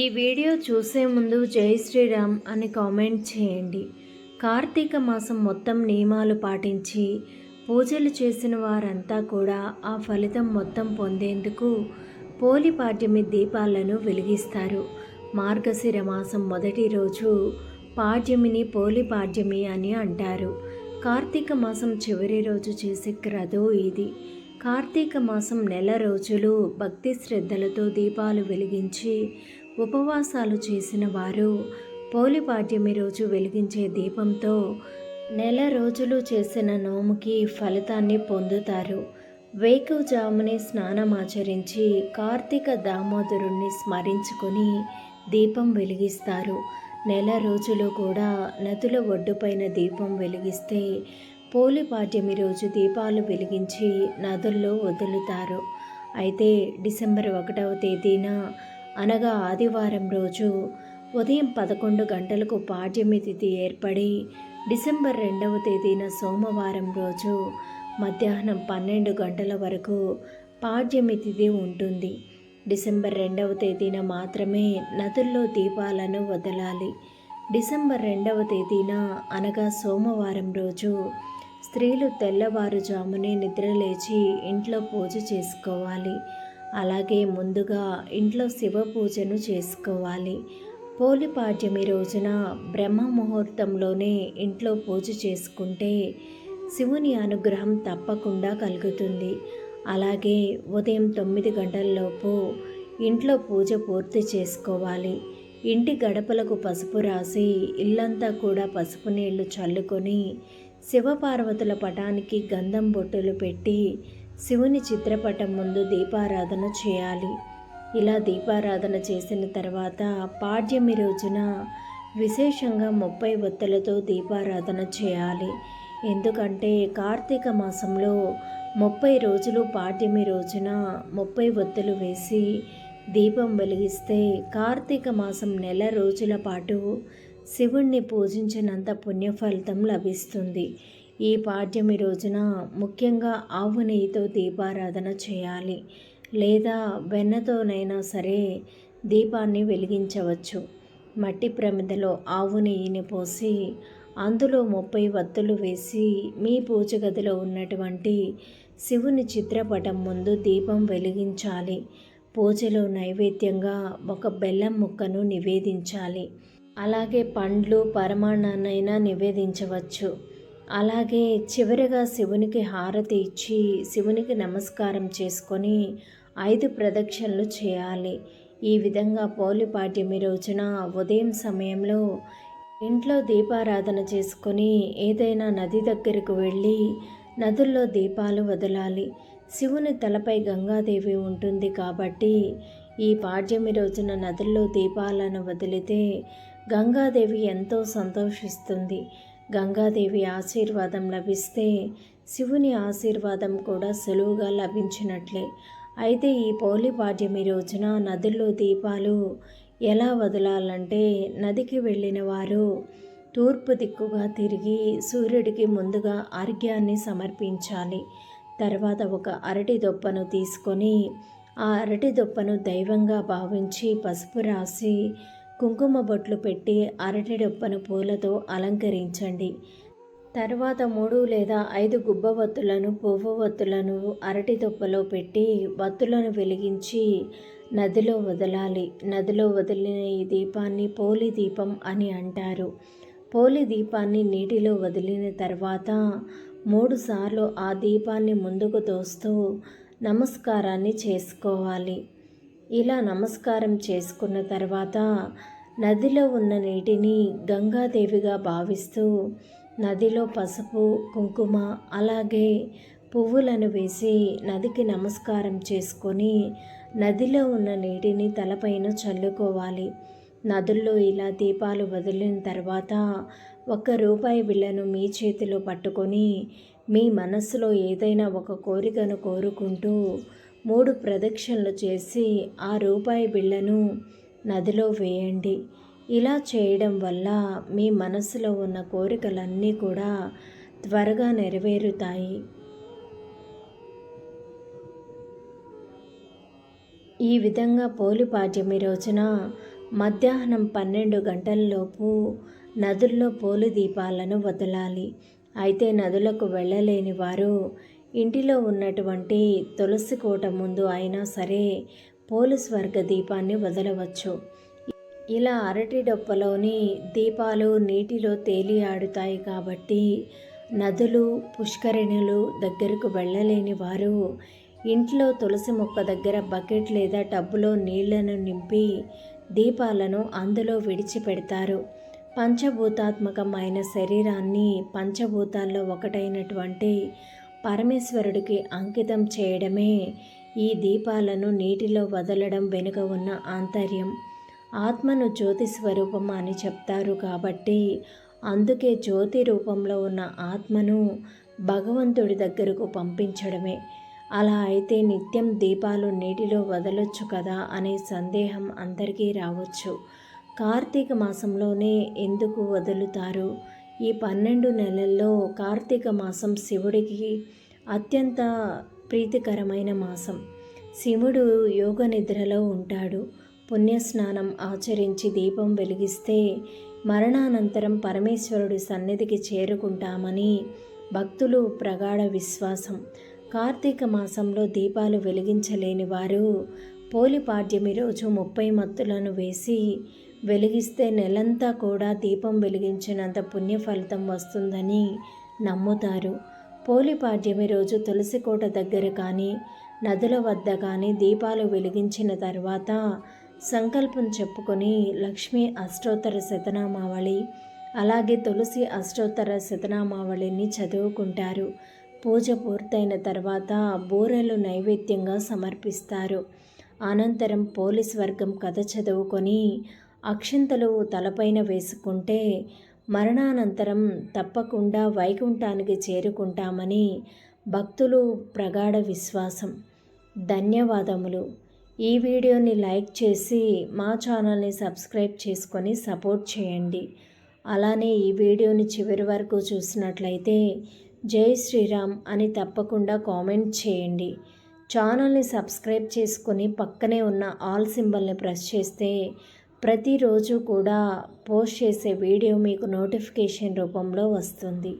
ఈ వీడియో చూసే ముందు జై శ్రీరామ్ అని కామెంట్ చేయండి. కార్తీక మాసం మొత్తం నియమాలు పాటించి పూజలు చేసిన వారంతా కూడా ఆ ఫలితం మొత్తం పొందేందుకు పోలిపాడ్యమి దీపాలను వెలిగిస్తారు. మార్గశిర మాసం మొదటి రోజు పాడ్యమిని పోలిపాడ్యమి అని అంటారు. కార్తీక మాసం చివరి రోజు చేసే క్రతువు ఇది. కార్తీక మాసం నెల రోజులు భక్తి శ్రద్ధలతో దీపాలు వెలిగించి ఉపవాసాలు చేసిన వారు పోలిపాడ్యమి రోజు వెలిగించే దీపంతో నెల రోజులు చేసిన నోముకి ఫలితాన్ని పొందుతారు. వేకువజామునే స్నానమాచరించి కార్తీక దామోదరుణ్ణి స్మరించుకొని దీపం వెలిగిస్తారు. నెల రోజులు కూడా నదుల ఒడ్డుపైన దీపం వెలిగిస్తే పోలిపాడ్యమి రోజు దీపాలు వెలిగించి నదుల్లో వదులుతారు. అయితే డిసెంబర్ ఒకటవ తేదీన అనగా ఆదివారం రోజు ఉదయం పదకొండు గంటలకు పాడ్యమి తిథి ఏర్పడి డిసెంబర్ రెండవ తేదీన సోమవారం రోజు మధ్యాహ్నం పన్నెండు గంటల వరకు పాడ్యమి తిథి ఉంటుంది. డిసెంబర్ రెండవ తేదీన మాత్రమే నదుల్లో దీపాలను వదలాలి. డిసెంబర్ రెండవ తేదీన అనగా సోమవారం రోజు స్త్రీలు తెల్లవారుజామునే నిద్రలేచి ఇంట్లో పూజ చేసుకోవాలి. అలాగే ముందుగా ఇంట్లో శివ పూజను చేసుకోవాలి పోలిపాడ్యమి రోజున బ్రహ్మ ముహూర్తంలోనే ఇంట్లో పూజ చేసుకుంటే శివుని అనుగ్రహం తప్పకుండా కలుగుతుంది. అలాగే ఉదయం తొమ్మిది గంటలలోపు ఇంట్లో పూజ పూర్తి చేసుకోవాలి. ఇంటి గడపలకు పసుపు రాసి ఇల్లంతా కూడా పసుపు నీళ్ళు చల్లుకొని శివపార్వతుల పటానికి గంధం బొట్టులు పెట్టి శివుని చిత్రపటం ముందు దీపారాధన చేయాలి. ఇలా దీపారాధన చేసిన తర్వాత పాడ్యమి రోజున విశేషంగా ముప్పై ఒత్తులతో దీపారాధన చేయాలి. ఎందుకంటే కార్తీక మాసంలో ముప్పై రోజులు పాడ్యమి రోజున ముప్పై ఒత్తులు వేసి దీపం వెలిగిస్తే కార్తీక మాసం నెల రోజుల పాటు శివుణ్ణి పూజించినంత పుణ్యఫలితం లభిస్తుంది. ఈ పాడ్యమి రోజున ముఖ్యంగా ఆవు నెయ్యితో దీపారాధన చేయాలి. లేదా వెన్నతోనైనా సరే దీపాన్ని వెలిగించవచ్చు. మట్టి ప్రమిదలో ఆవు నెయ్యిని పోసి అందులో ముప్పై వత్తులు వేసి మీ పూజ గదిలో ఉన్నటువంటి శివుని చిత్రపటం ముందు దీపం వెలిగించాలి. పూజలో నైవేద్యంగా ఒక బెల్లం ముక్కను నివేదించాలి. అలాగే పండ్లు పరమాణాన్నైనా నివేదించవచ్చు. అలాగే చివరిగా శివునికి హారతి ఇచ్చి శివునికి నమస్కారం చేసుకొని ఐదు ప్రదక్షిణలు చేయాలి. ఈ విధంగా పోలిపాడ్యమి రోజున ఉదయం సమయంలో ఇంట్లో దీపారాధన చేసుకొని ఏదైనా నది దగ్గరకు వెళ్ళి నదుల్లో దీపాలు వదలాలి. శివుని తలపై గంగాదేవి ఉంటుంది కాబట్టి ఈ పాడ్యమి రోజున నదుల్లో దీపాలను వదిలితే గంగాదేవి ఎంతో సంతోషిస్తుంది. గంగాదేవి ఆశీర్వాదం లభిస్తే శివుని ఆశీర్వాదం కూడా సులువుగా లభించినట్లే. అయితే ఈ పౌలిపాడ్యమి రోజున నదుల్లో దీపాలు ఎలా వదలాలంటే నదికి వెళ్ళిన వారు తూర్పు దిక్కుగా తిరిగి సూర్యుడికి ముందుగా అర్ఘ్యాన్ని సమర్పించాలి. తర్వాత ఒక అరటి దొప్పను తీసుకొని ఆ అరటి దొప్పను దైవంగా భావించి పసుపు రాసి కుంకుమ బొట్లు పెట్టి అరటి డొప్పను పూలతో అలంకరించండి. తర్వాత మూడు లేదా ఐదు గుబ్బ వత్తులను పువ్వు వత్తులను అరటి దొప్పలో పెట్టి వత్తులను వెలిగించి నదిలో వదలాలి. నదిలో వదిలిన ఈ దీపాన్ని పోలి దీపం అని అంటారు. పోలి దీపాన్ని నీటిలో వదిలిన తర్వాత మూడుసార్లు ఆ దీపాన్ని ముందుకు తోస్తూ నమస్కారాన్ని చేసుకోవాలి. ఇలా నమస్కారం చేసుకున్న తర్వాత నదిలో ఉన్న నీటిని గంగాదేవిగా భావిస్తూ నదిలో పసుపు కుంకుమ అలాగే పువ్వులను వేసి నదికి నమస్కారం చేసుకొని నదిలో ఉన్న నీటిని తలపైన చల్లుకోవాలి. నదుల్లో ఇలా దీపాలు వదిలిన తర్వాత ఒక రూపాయి బిళ్ళను మీ చేతిలో పట్టుకొని మీ మనస్సులో ఏదైనా ఒక కోరికను కోరుకుంటూ మూడు ప్రదక్షిణలు చేసి ఆ రూపాయి బిళ్ళను నదిలో వేయండి. ఇలా చేయడం వల్ల మీ మనసులో ఉన్న కోరికలన్నీ కూడా త్వరగా నెరవేరుతాయి. ఈ విధంగా పోలిపాడ్యమి రోజున మధ్యాహ్నం పన్నెండు గంటలలోపు నదుల్లో పోలి దీపాలను వదలాలి. అయితే నదులకు వెళ్ళలేని వారు ఇంటిలో ఉన్నటువంటి తులసి కోట ముందు అయినా సరే పోలి స్వర్గ దీపాన్ని వదలవచ్చు. ఇలా అరటి డొప్పలోని దీపాలు నీటిలో తేలి ఆడుతాయి కాబట్టి నదులు పుష్కరిణులు దగ్గరకు వెళ్ళలేని వారు ఇంట్లో తులసి మొక్క దగ్గర బకెట్ లేదా టబ్బులో నీళ్ళను నింపి దీపాలను అందులో విడిచిపెడతారు. పంచభూతాత్మకమైన శరీరాన్ని పంచభూతాల్లో ఒకటైనటువంటి పరమేశ్వరుడికి అంకితం చేయడమే ఈ దీపాలను నీటిలో వదలడం వెనుక ఉన్న ఆంతర్యం. ఆత్మను జ్యోతి స్వరూపం అని చెప్తారు కాబట్టి అందుకే జ్యోతి రూపంలో ఉన్న ఆత్మను భగవంతుడి దగ్గరకు పంపించడమే. అలా అయితే నిత్యం దీపాలు నీటిలో వదలొచ్చు కదా అనే సందేహం అందరికీ రావచ్చు. కార్తీక మాసంలోనే ఎందుకు వదులుతారు? ఈ పన్నెండు నెలల్లో కార్తీక మాసం శివుడికి అత్యంత ప్రీతికరమైన మాసం. శివుడు యోగ నిద్రలో ఉంటాడు. పుణ్యస్నానం ఆచరించి దీపం వెలిగిస్తే మరణానంతరం పరమేశ్వరుడి సన్నిధికి చేరుకుంటామని భక్తులు ప్రగాఢ విశ్వాసం. కార్తీక మాసంలో దీపాలు వెలిగించలేని వారు పోలిపాడ్యమి రోజు ముప్పై మత్తులను వేసి వెలిగిస్తే నెలంతా కూడా దీపం వెలిగించినంత పుణ్య ఫలితం వస్తుందని నమ్ముతారు. పోలిపాడ్యమి రోజు తులసి కోట దగ్గర కానీ నదుల వద్ద కానీ దీపాలు వెలిగించిన తర్వాత సంకల్పం చెప్పుకొని లక్ష్మీ అష్టోత్తర శతనామావళి అలాగే తులసి అష్టోత్తర శతనామావళిని చదువుకుంటారు. పూజ పూర్తయిన తర్వాత బూరెలు నైవేద్యంగా సమర్పిస్తారు. అనంతరం పోలీస్ వర్గం కథ చదువుకొని అక్షింతలు తలపైన వేసుకుంటే మరణానంతరం తప్పకుండా వైకుంఠానికి చేరుకుంటామని భక్తులు ప్రగాఢ విశ్వాసం. ధన్యవాదములు. ఈ వీడియోని లైక్ చేసి మా ఛానల్ని సబ్స్క్రైబ్ చేసుకొని సపోర్ట్ చేయండి. అలానే ఈ వీడియోని చివరి వరకు చూసినట్లయితే జై శ్రీరామ్ అని తప్పకుండా కామెంట్ చేయండి. ఛానల్ని సబ్స్క్రైబ్ చేసుకొని పక్కనే ఉన్న ఆల్ సింబల్ని ప్రెస్ చేస్తే ప్రతిరోజు కూడా పోస్ట్ చేసే వీడియో మీకు నోటిఫికేషన్ రూపంలో వస్తుంది.